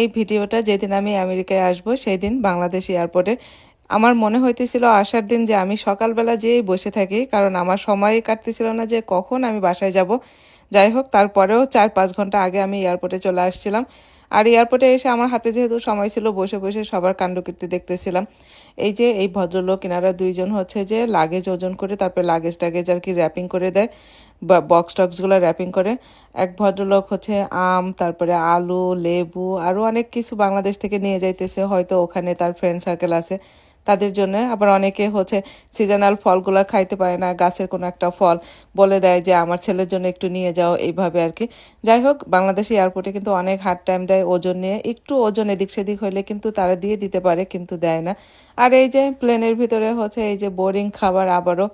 এই ভিডিওটা যেদিন আমি আমেরিকায় আসব সেই দিন বাংলাদেশ এয়ারপোর্টে। আমার মনে হইতেছিল আসার দিন যে আমি সকালবেলা যেয়েই বসে থাকি, কারণ আমার সময় কাটতেছিল না যে কখন আমি বাসায় যাব। যাই হোক, তারপরেও চার পাঁচ ঘণ্টা আগে আমি এয়ারপোর্টে চলে আসছিলাম। আর এয়ারপোর্টে এসে আমার হাতে যেহেতু সময় ছিল, বসে বসে সবার কাণ্ডকীর্তি দেখতেছিলাম। এই যে এই ভদ্রলোক, এনারা দুইজন হচ্ছে যে লাগেজ ওজন করে তারপরে লাগেজ টাগেজ আর কি র্যাপিং করে দেয়, বা বক্স টক্সগুলো র্যাপিং করে। এক ভদ্রলোক হচ্ছে আম, তারপরে আলু, লেবু আরও অনেক কিছু বাংলাদেশ থেকে নিয়ে যাইতেছে। হয়তো ওখানে তার ফ্রেন্ড সার্কেল আছে। তাদের জন্য। আবার অনেকে হচ্ছে সিজনাল ফলগুলো খাইতে পারে না, গাছের কোনো একটা ফল বলে দেয় যে, আমার ছেলের জন্য একটু নিয়ে যাও, এইভাবে আর কি যাই হোক, বাংলাদেশি এয়ারপোর্টে কিন্তু অনেক হার্ড টাইম দেয় ওজন নিয়ে। একটু ওজন এদিক সেদিক হইলে কিন্তু তারা দিয়ে দিতে পারে, কিন্তু দেয় না। আর এই যে প্লেনের ভিতরে হচ্ছে এই যে বোরিং খাবার আবারও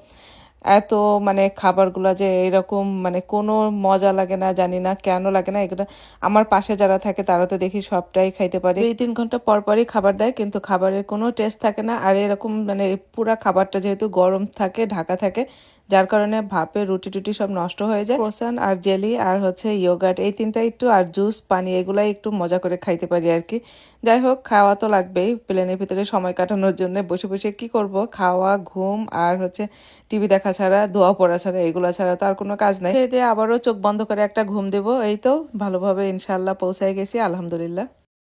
এত মানে খাবারগুলো যে এরকম মানে কোনো মজা লাগে না, জানি না কেন লাগে না, এগুলো আমার পাশে যারা থাকে তারা তো দেখি সবটাই খাইতে পারে। দুই তিন ঘণ্টা পর পরই খাবার দেয়, কিন্তু খাবারের কোনো টেস্ট থাকে না। আর এরকম মানে পুরা খাবারটা যেহেতু গরম থাকে, ঢাকা থাকে যার কারণে ভাপে, রুটি টুটি সব নষ্ট হয়ে যায়। ক্রোসান আর জেলি আর হচ্ছে ইয়োগার্ট, এই তিনটা একটু আর জুস, পানি এগুলাই একটু মজা করে খাইতে পারি আর কি। যাই হোক, খাওয়া তো লাগবেই। প্লেনের ভিতরে সময় কাটানোর জন্য বসে বসে কি করব? খাওয়া, ঘুম আর হচ্ছে টিভি দেখা ছাড়া ধোয়া পড়া ছাড়া, এগুলো ছাড়া তো আর কোনো কাজ নাই। দিয়ে আবারও চোখ বন্ধ করে একটা ঘুম দেবো। এই তো, ভালোভাবে ইনশাল্লাহ পৌঁছায় গেছি, আলহামদুলিল্লাহ।